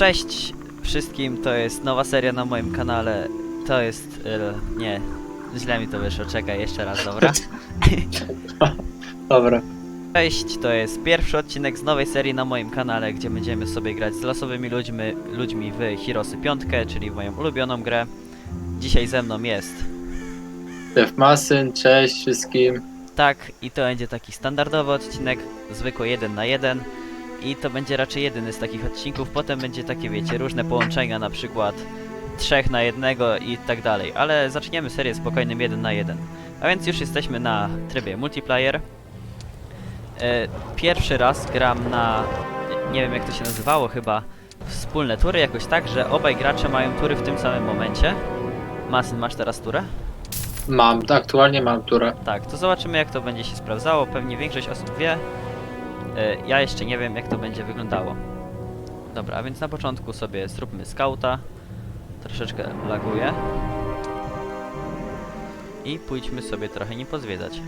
Cześć wszystkim, to jest nowa seria na moim kanale. To jest. e, nie, źle mi to wyszło. Czekaj, jeszcze raz, dobra. Dobra. Cześć, to jest pierwszy odcinek z nowej serii na moim kanale, gdzie będziemy sobie grać z losowymi ludźmi, ludźmi w Heroesy 5, czyli w moją ulubioną grę. Dzisiaj ze mną jest Def Masyn, cześć wszystkim. tak i to będzie taki standardowy odcinek, zwykły 1 na 1 i to będzie raczej jedyny z takich odcinków, potem będzie takie wiecie, różne połączenia, na przykład trzech na jednego i tak dalej, ale zaczniemy serię spokojnym 1 na 1. A więc już jesteśmy na trybie multiplayer. E, Pierwszy raz gram na, nie wiem jak to się nazywało chyba, wspólne tury, jakoś tak, że obaj gracze mają tury w tym samym momencie. Masyn, masz teraz turę? Mam, aktualnie mam turę. Tak, to zobaczymy jak to będzie się sprawdzało. Pewnie większość osób wie. E, Ja jeszcze nie wiem jak to będzie wyglądało. Dobra, a więc na początku sobie zróbmy skauta. Troszeczkę laguje. I pójdźmy sobie trochę nim pozwiedzać.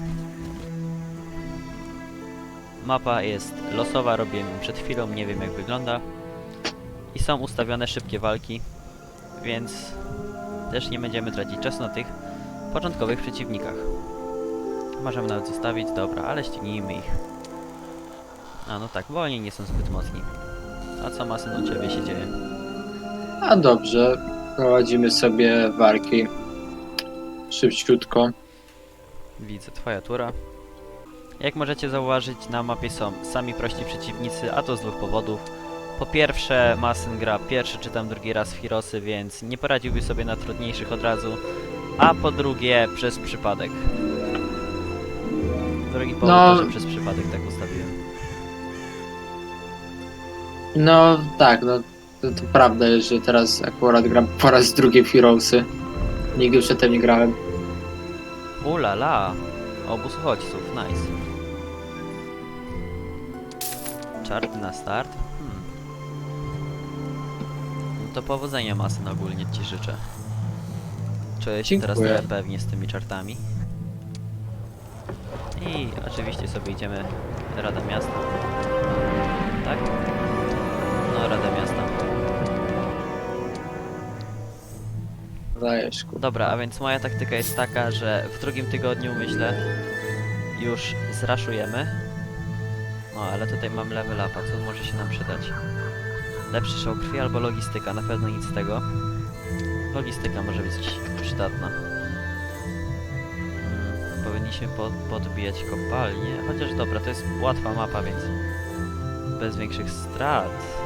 Mapa jest losowa, robiłem ją przed chwilą, nie wiem jak wygląda. I są ustawione szybkie walki, więc też nie będziemy tracić czasu na tych początkowych przeciwnikach. Możemy nawet zostawić, dobra, ale ścignijmy ich. A no tak, bo oni nie są zbyt mocni. A co ma syn u ciebie się dzieje? A dobrze, prowadzimy sobie walki. Szybciutko. Widzę, twoja tura. Jak możecie zauważyć, na mapie są sami prości przeciwnicy, a to z dwóch powodów. Po pierwsze, Masyn gra pierwszy czy tam drugi raz w Hirosy, więc nie poradziłby sobie na trudniejszych od razu. A po drugie, przez przypadek. Drugi powód No. to, że przez przypadek tak ustawiłem. No tak, no to, to prawda jest, że teraz akurat gram po raz drugi w Heroesy. Nigdy przedtem nie grałem. Ula la! Obóz uchodźców, nice. Czarty na start? Hmm. No to powodzenia masy ogólnie ci życzę. Czuję się teraz Dziękuję. trochę pewnie z tymi czartami. I oczywiście sobie idziemy Rada Miasta. Tak? Rada Miasta. Dajesz, ku. Dobra, a więc moja taktyka jest taka, że w drugim tygodniu myślę już zraszujemy. No ale tutaj mam level upa, co może się nam przydać? Lepszy szał krwi albo logistyka, na pewno nic z tego. Logistyka może być przydatna. Hmm, powinniśmy po podbijać kopalnię, chociaż dobra, to jest łatwa mapa, więc bez większych strat.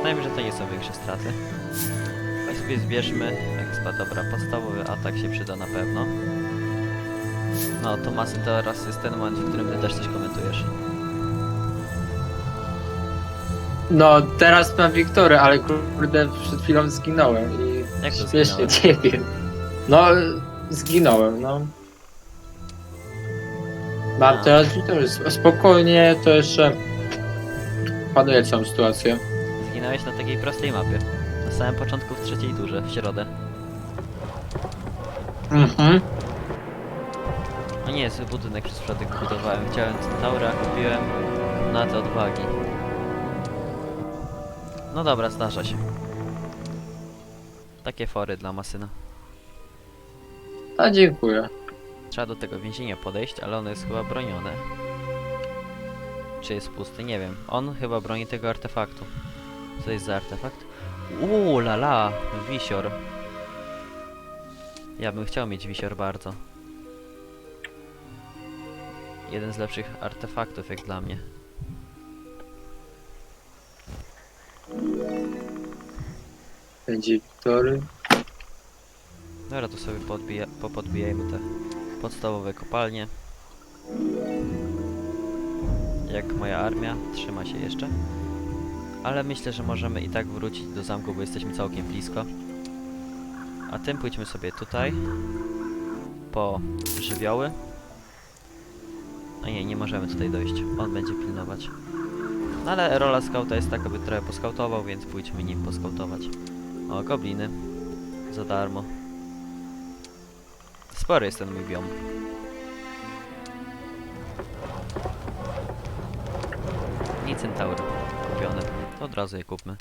Uznajmy, że to nie są większe straty. Tak sobie zbierzmy. Expa, dobra, podstawowy atak się przyda na pewno. No, to masy teraz jest ten moment, w którym ty też coś komentujesz. No teraz mam Wiktory, ale kurde przed chwilą zginąłem i Jak to śmiesznie zginąłeś? nie wiem. No zginąłem, no. Mam A. teraz Wiktory. Spokojnie to jeszcze panuję całą sytuację. Takiej prostej mapie. Na samym początku w trzeciej turze, w środę. Mhm. No nie, zły budynek przez przypadek budowałem. Chciałem Centaura, kupiłem na te odwagi. No dobra, zdarza się. Takie fory dla Masyna. A dziękuję. Trzeba do tego więzienia podejść, ale ono jest chyba bronione. Czy jest pusty? Nie wiem. On chyba broni tego artefaktu. Co jest za artefakt? Uuu, la la, wisior. Ja bym chciał mieć wisior bardzo. Jeden z lepszych artefaktów jak dla mnie. Będzie Wiktory. Dobra, to sobie podbija, popodbijajmy te podstawowe kopalnie. Jak moja armia, trzyma się jeszcze. Ale myślę, że możemy i tak wrócić do zamku, bo jesteśmy całkiem blisko. A tym pójdźmy sobie tutaj. Po żywioły. A nie, nie możemy tutaj dojść. On będzie pilnować. No ale rola skauta jest taka, by trochę poskautował, więc pójdźmy nim poskautować. O, gobliny. Za darmo. Spory jest ten mój biom. I centaury. To od razu je kupmy.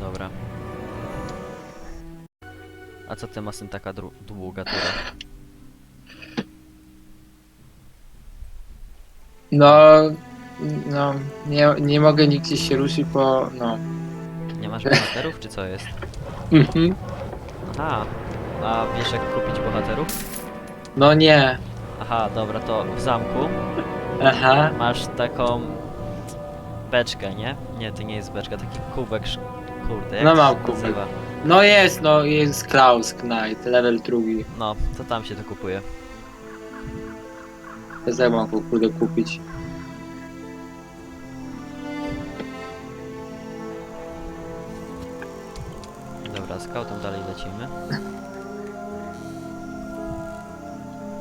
Dobra. A co ty masyn taka dru- długa tura? No, no, nie, nie mogę nigdzie się ruszyć, bo no. Nie masz bohaterów, czy co jest? Mhm. Aha. A wiesz jak kupić bohaterów? No nie. Aha, dobra, to w zamku Aha. masz taką beczkę, nie? Nie, to nie jest beczka, taki kubek, sz- kurde, jak No to mam się kubek. nazywa? No jest, no jest Klaus Knight, level drugi. No, to tam się to kupuje. To jak mam go kurde kupić. Dobra, scoutem dalej lecimy.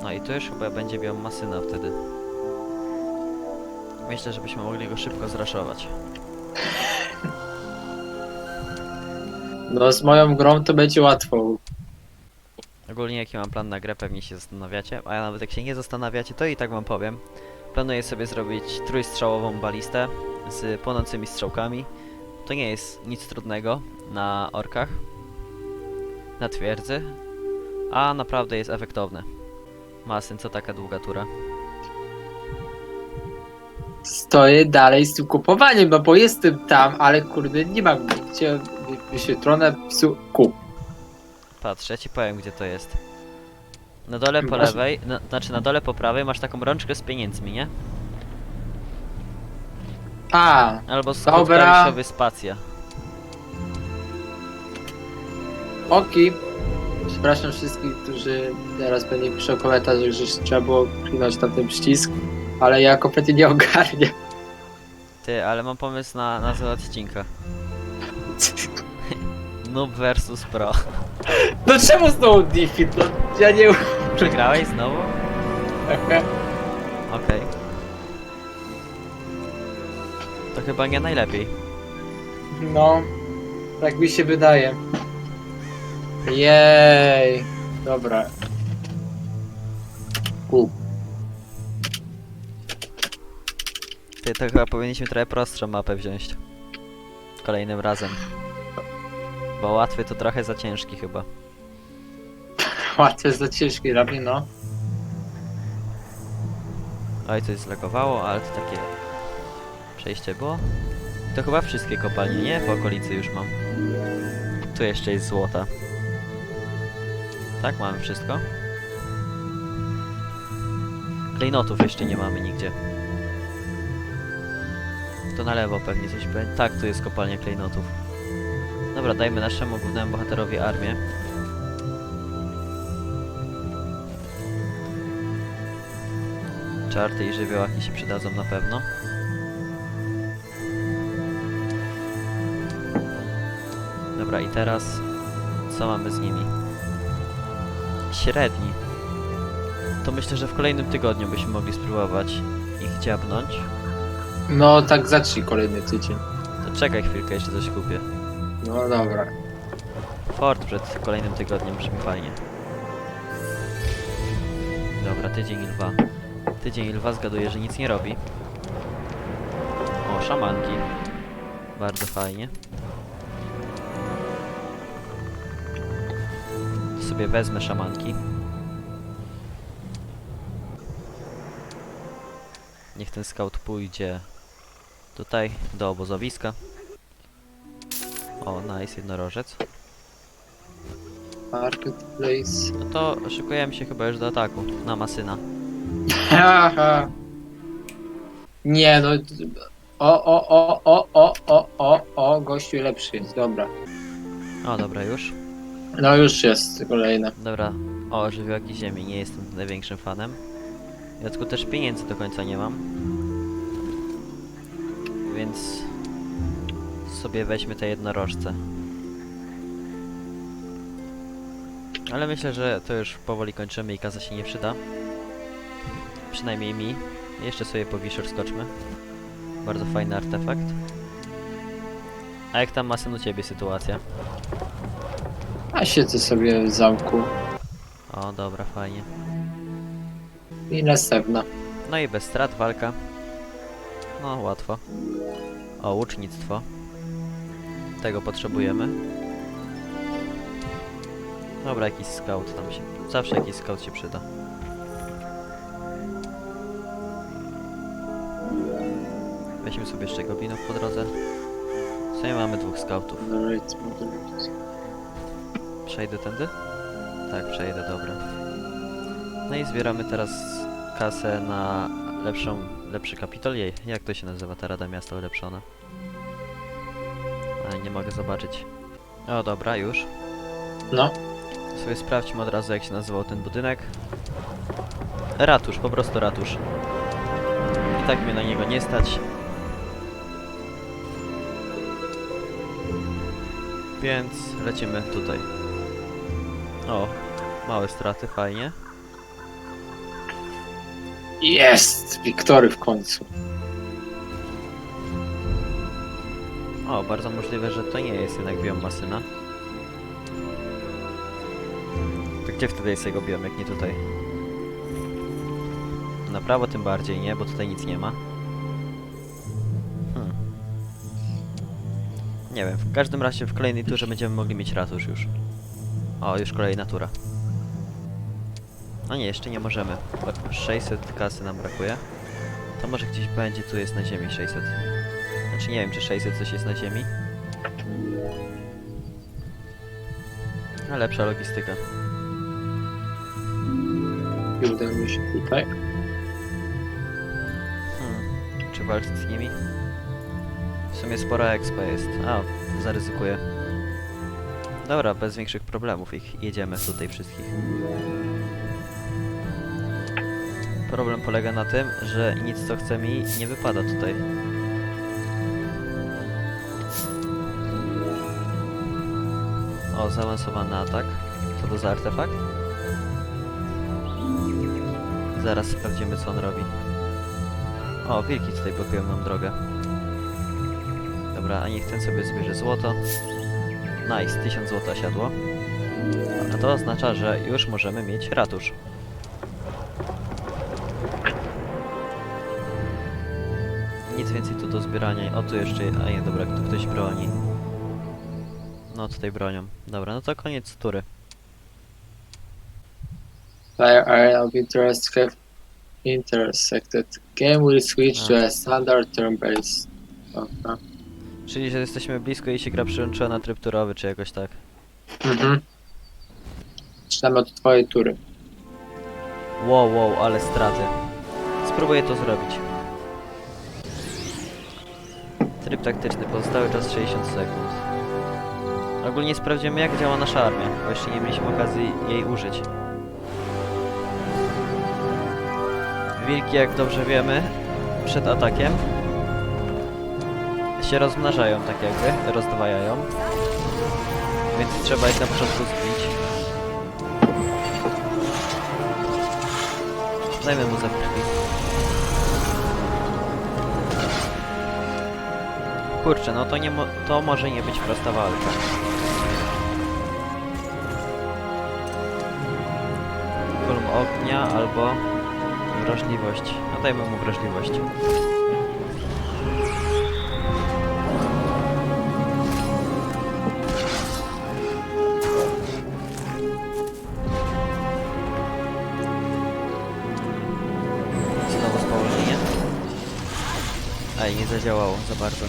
No i tu już chyba będzie miał masyna wtedy. Myślę, żebyśmy mogli go szybko zraszować. No z moją grą to będzie łatwo. Ogólnie jaki mam plan na grę, pewnie się zastanawiacie, a ja nawet jak się nie zastanawiacie, to i tak wam powiem. Planuję sobie zrobić trójstrzałową balistę z płonącymi strzałkami. To nie jest nic trudnego na orkach, na twierdzy, a naprawdę jest efektowne. Masyn, co taka długa tura? Stoję dalej z tym kupowaniem, no bo jestem tam, ale kurde nie mam gdzie wy- wyświetlone psu kup. Patrz, ja ci powiem gdzie to jest. Na dole po Masz- lewej, na, znaczy na dole po prawej masz taką rączkę z pieniędzmi, nie? A, Albo skrót Dobra. klawiszowy spacja. oki. Przepraszam wszystkich, którzy teraz pewnie piszą w komentarzach, że trzeba było kliknąć na ten przycisk, ale ja kompletnie nie ogarniam. Ty, ale mam pomysł na nazwę odcinka. Noob versus pro. No czemu znowu defeat? No ja nie... Przegrałeś znowu? Okej. To chyba nie najlepiej. No, tak mi się wydaje. Jej, dobra. Kup. Ty, to chyba powinniśmy trochę prostszą mapę wziąć. Kolejnym razem. Bo łatwy to trochę za ciężki chyba. Łatwo jest za ciężki dla mnie, no. Oj, coś zlegowało, ale to takie... Przejście było? To chyba wszystkie kopalnie, nie? W okolicy już mam. Tu jeszcze jest złota. Tak, mamy wszystko? Klejnotów jeszcze nie mamy nigdzie. Na lewo pewnie coś będzie. Tak, tu jest kopalnia klejnotów. Dobra, dajmy naszemu głównemu bohaterowi armię. Czarty i żywiołaki się przydadzą na pewno. Dobra, i teraz co mamy z nimi? Średni. To myślę, że w kolejnym tygodniu byśmy mogli spróbować ich dziabnąć. No tak zacznij kolejny tydzień. To czekaj chwilkę, jeszcze coś kupię. No dobra. Fort przed kolejnym tygodniem brzmi fajnie. Dobra, tydzień i lwa. Tydzień i lwa zgaduję, że nic nie robi. O, szamanki. Bardzo fajnie. Sobie wezmę szamanki. Niech ten scout pójdzie tutaj, do obozowiska. O, nice, jednorożec. Marketplace. No to szykujemy się chyba już do ataku na masyna. Haha. Nie no. O, o, o, o, o, o, o, o, gościu lepszy jest, dobra. O, dobra, już. No już jest kolejne. Dobra. O, żywiołaki ziemi, nie jestem największym fanem. W dodatku też pieniędzy do końca nie mam. Więc sobie weźmy te jednorożce. Ale myślę, że to już powoli kończymy i kaza się nie przyda. Przynajmniej mi. Jeszcze sobie po Wisher skoczmy. Bardzo fajny artefakt. A jak tam masyn u ciebie sytuacja? A siedzę sobie w zamku O, dobra, fajnie. i następna. No i bez strat walka. No, łatwo. O, łucznictwo. Tego potrzebujemy. Dobra, jakiś scout tam się... Zawsze jakiś scout się przyda. Weźmy sobie jeszcze goblinów po drodze. W sumie mamy dwóch scoutów. Przejdę tędy? Tak, przejdę, dobra. No i zbieramy teraz kasę na lepszą, lepszy kapitol. Jej, jak to się nazywa ta Rada Miasta ulepszona? Ale nie mogę zobaczyć. O, dobra, już. No, Sobie sprawdźmy od razu jak się nazywał ten budynek. Ratusz, po prostu ratusz. I tak mnie na niego nie stać. Więc lecimy tutaj. O, małe straty, fajnie. Jest! Wiktory w końcu. O, bardzo możliwe, że to nie jest jednak biom Masyna. To gdzie wtedy jest jego biom, jak nie tutaj? Na prawo tym bardziej, nie? Bo tutaj nic nie ma. Hmm. Nie wiem, w każdym razie w kolejnej turze będziemy mogli mieć ratusz już. O, już kolejna tura. No nie, jeszcze nie możemy. bo 600 kasy nam brakuje. To może gdzieś będzie, tu jest na ziemi 600. Znaczy nie wiem, czy 600 coś jest na ziemi. A lepsza logistyka. I uda mi się tutaj. Hmm. Czy walczyć z nimi? W sumie spora expa jest. A, zaryzykuję. Dobra, bez większych problemów ich jedziemy tutaj wszystkich. Problem polega na tym, że nic co chce mi nie wypada tutaj. O, zaawansowany atak. Co to za artefakt? Zaraz sprawdzimy co on robi. O, wilki tutaj blokują nam drogę. Dobra, a niech ten sobie zbierze złoto. Nice, 1000 złota siadło. A to oznacza, że już możemy mieć ratusz. Nic więcej tu do zbierania. O, tu jeszcze... A nie, dobra, tu ktoś broni. No, tutaj bronią. Dobra, no to koniec tury. Player area of interest have intersected. Game will switch to a standard turn-based. Dobra. Czyli, że jesteśmy blisko i się gra przyłączyła na tryb turowy, czy jakoś tak. Mhm. Zaczynamy od twojej tury. Wow, wow, ale straty. Spróbuję to zrobić. Tryb taktyczny, pozostały czas 60 sekund. Ogólnie sprawdzimy jak działa nasza armia, bo jeszcze nie mieliśmy okazji jej użyć. Wilki, jak dobrze wiemy, przed atakiem się rozmnażają tak jakby, rozdwajają. Więc trzeba ich na początku zbić. Dajmy mu krwi. Kurczę, no to nie mo to może nie być prosta walka. Kolum ognia albo wrażliwość. No dajmy mu wrażliwość. Znowu spowolnienie. Aj, nie zadziałało za bardzo.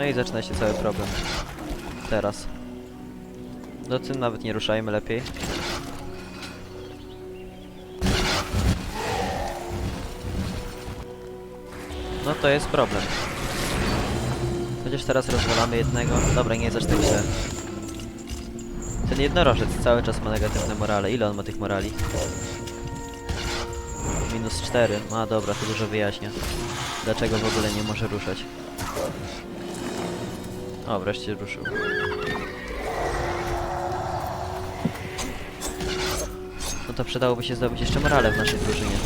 No i zaczyna się cały problem. Teraz. Do tym nawet nie ruszajmy lepiej. No to jest problem. Chociaż teraz rozwalamy jednego. Dobra, nie zacznę źle. Ten jednorożec cały czas ma negatywne morale. Ile on ma tych morali? Minus 4. A dobra, to dużo wyjaśnia. Dlaczego w ogóle nie może ruszać. O, wreszcie ruszył. No to przydałoby się zdobyć jeszcze morale w naszej drużynie.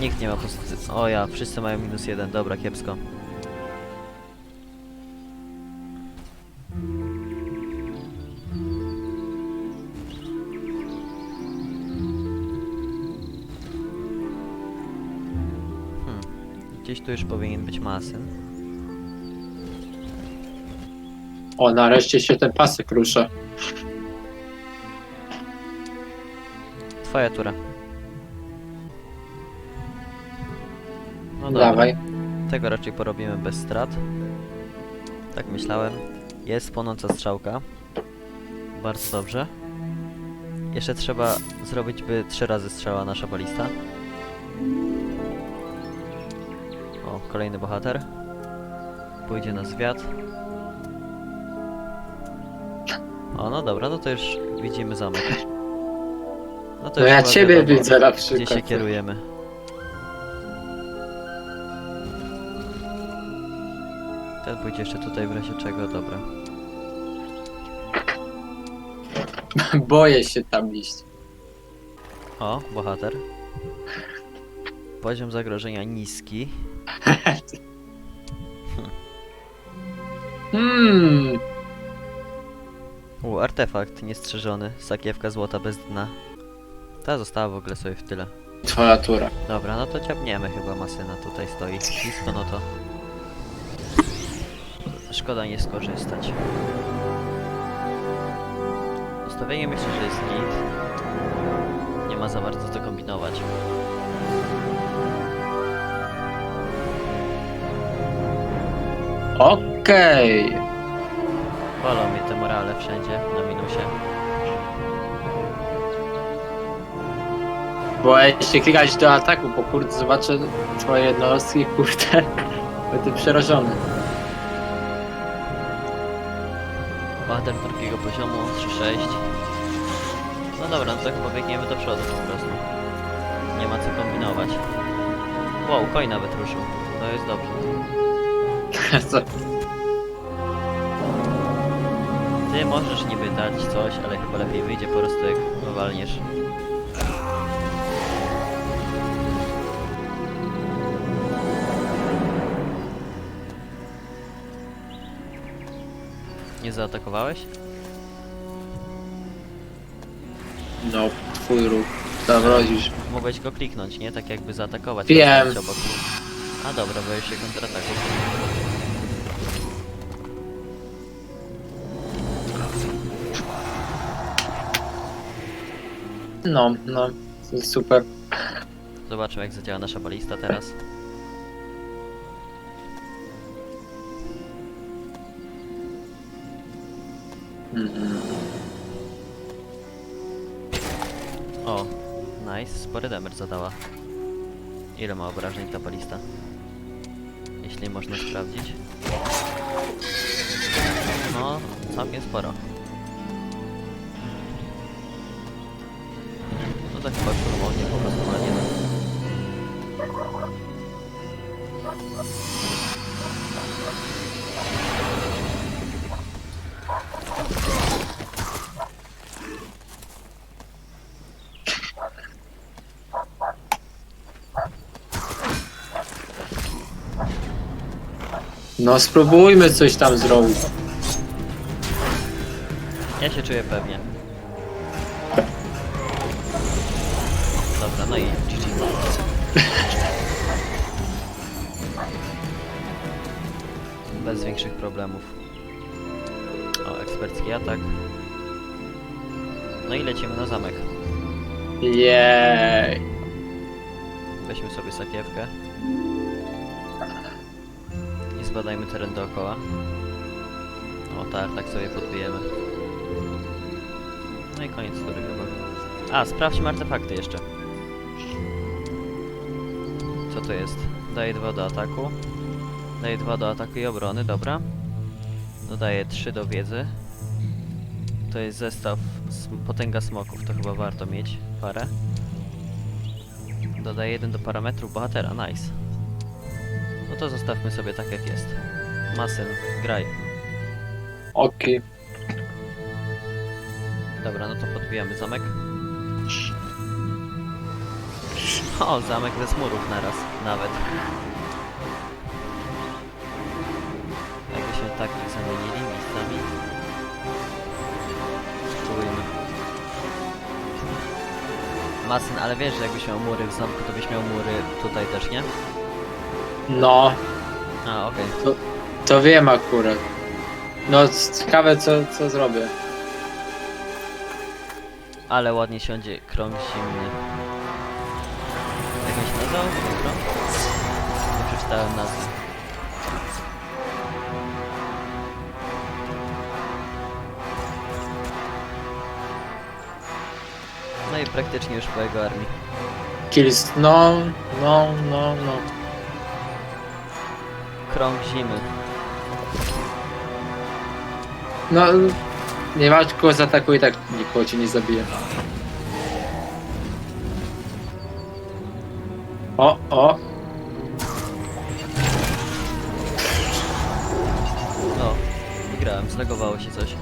Nikt nie ma pozycji. O ja, wszyscy mają minus jeden. Dobra, kiepsko. Hmm. Gdzieś tu już powinien być masyn. O, nareszcie się ten pasek rusza. Twoja tura. No dobra. Dawaj. Tego raczej porobimy bez strat. Tak myślałem. Jest płonąca strzałka. Bardzo dobrze. Jeszcze trzeba zrobić, by trzy razy strzała nasza balista. O, kolejny bohater. Pójdzie na zwiat. O, no dobra, no to już widzimy zamek. No to No już ja chyba ciebie wiadomo, widzę na Gdzie się przykład. kierujemy. Ten pójdzie jeszcze tutaj w razie czego, dobra. Boję się tam iść. O, bohater. Poziom zagrożenia niski. Hmm. U, artefakt niestrzeżony. Sakiewka złota bez dna. Ta została w ogóle sobie w tyle. Twoja tura. Dobra, no to ciapniemy chyba masyna tutaj stoi. Blisko, no to... Szkoda nie skorzystać. Ustawienie myślę, że jest git. Nie ma za bardzo co kombinować. Okej. Bolą mnie te morale wszędzie, na minusie. Boję się klikać do ataku, bo kurde zobaczę twoje jednostki, kurde. Będę przerażony. Bohater drugiego poziomu, 3-6. No dobra, no to chyba biegniemy do przodu po prostu. Nie ma co kombinować. Wow, koń nawet ruszył. To jest dobrze. Co? możesz niby dać coś, ale chyba lepiej wyjdzie po prostu jak walniesz. Nie zaatakowałeś? No, twój ruch. Zawrodzisz. Mogłeś go kliknąć, nie? Tak jakby zaatakować. Wiem. Obok. A dobra, boisz się kontrataku. No, no. Super. Zobaczmy jak zadziała nasza balista teraz. Mhm. O, nice, spory damage zadała. Ile ma obrażeń ta balista? Jeśli można sprawdzić. No, całkiem sporo. No spróbujmy coś tam zrobić. Ja się czuję pewnie. Dobra, no i GG. Bez większych problemów. O, ekspercki atak. No i lecimy na zamek. Jej. Weźmy sobie sakiewkę. Zbadajmy teren dookoła. O tak, tak sobie podbijemy. No i koniec tury chyba. A, sprawdźmy artefakty jeszcze. Co to jest? Daje 2 do ataku. Daje 2 do ataku i obrony, dobra. Dodaje 3 do wiedzy. To jest zestaw sm- potęga smoków, to chyba warto mieć parę. Dodaję 1 do parametrów bohatera, nice. No to zostawmy sobie tak jak jest. Masyn, graj. Okej. Dobra, no to podbijamy zamek. O, zamek bez murów naraz, nawet. Jakby się tak zamienili miejscami. Spróbujmy. Masyn, ale wiesz, że jakbyś miał mury w zamku, to byś miał mury tutaj też, nie? No, A, okej. to wiem akurat. No, ciekawe co, co zrobię. Ale ładnie siądzie krąg zimny. Jak on się nazywał? ten krąg? Nie przeczytałem nazwy. No i praktycznie już po jego armii. Kills, no, no, no, no. Krąg zimy. No, nie walcz kogo zaatakuj, tak nikogo cię nie zabije. O, o, O, wygrałem, zlegowało się coś.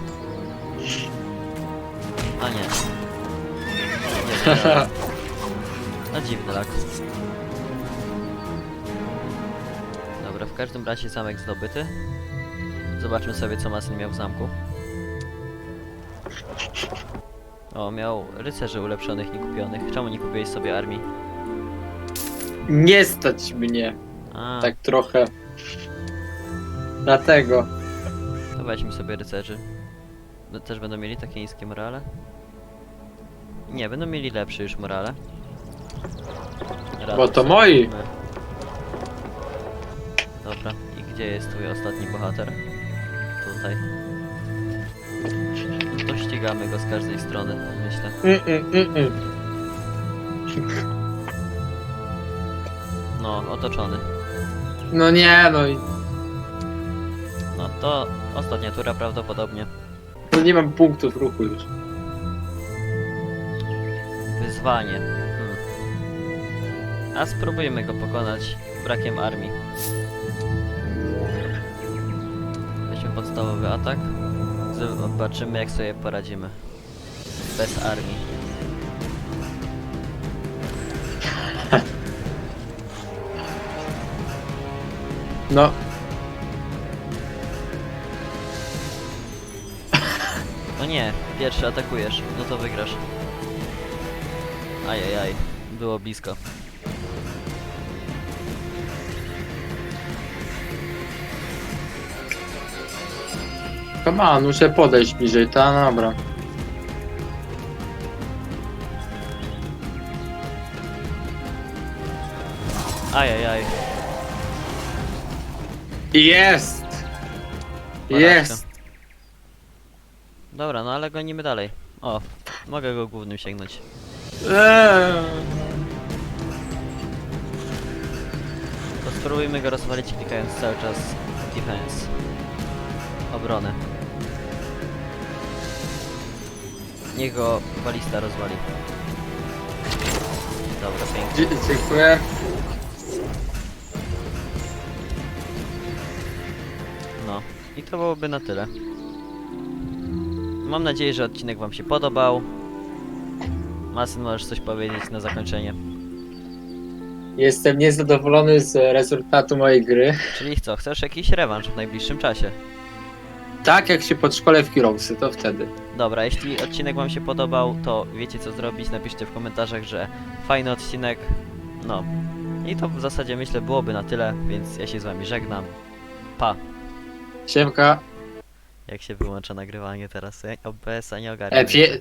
A nie. Nie wygrałem. No dziwny lak. Każdym razie zamek zdobyty. Zobaczmy sobie co Masyn miał w zamku. O, miał rycerzy ulepszonych, niekupionych. Czemu nie kupiłeś sobie armii? nie stać mnie, A, tak trochę. Dlatego. to weźmy sobie rycerzy. No, Też będą mieli takie niskie morale? Nie, będą mieli lepsze już morale. Bo to moi. Dobra, i gdzie jest twój ostatni bohater? Tutaj. No to ścigamy go z każdej strony, myślę. Mm, mm, mm, mm. No, otoczony. No nie, no i No to ostatnia tura prawdopodobnie. no nie mam punktów ruchu już. Wyzwanie. Hmm. A spróbujmy go pokonać brakiem armii. Podstawowy atak. Zobaczymy jak sobie poradzimy. Bez armii. No, No nie, pierwszy atakujesz, no to wygrasz. Ajajaj, było blisko. On, muszę podejść bliżej, ta dobra. Ajajaj. Jest! Jest! Dobra, no ale gonimy dalej. O, mogę go głównym sięgnąć. Eee. To spróbujmy go rozwalić klikając cały czas defense. Obronę. Niech go balista rozwali. Dobra, pięknie. Dzie- Dziękuję. No, i to byłoby na tyle. Mam nadzieję, że odcinek wam się podobał. Masyn, możesz coś powiedzieć na zakończenie. Jestem niezadowolony z rezultatu mojej gry. Czyli co, chcesz jakiś rewanż w najbliższym czasie? Tak jak się podszkolę w Heroesy, to wtedy. Dobra, jeśli odcinek wam się podobał, to wiecie co zrobić, napiszcie w komentarzach, że fajny odcinek. No. I to w zasadzie myślę byłoby na tyle, więc ja się z wami żegnam. Pa. Siemka. Jak się wyłącza nagrywanie teraz? Ja OBS-a nie ogarniam. E, pie-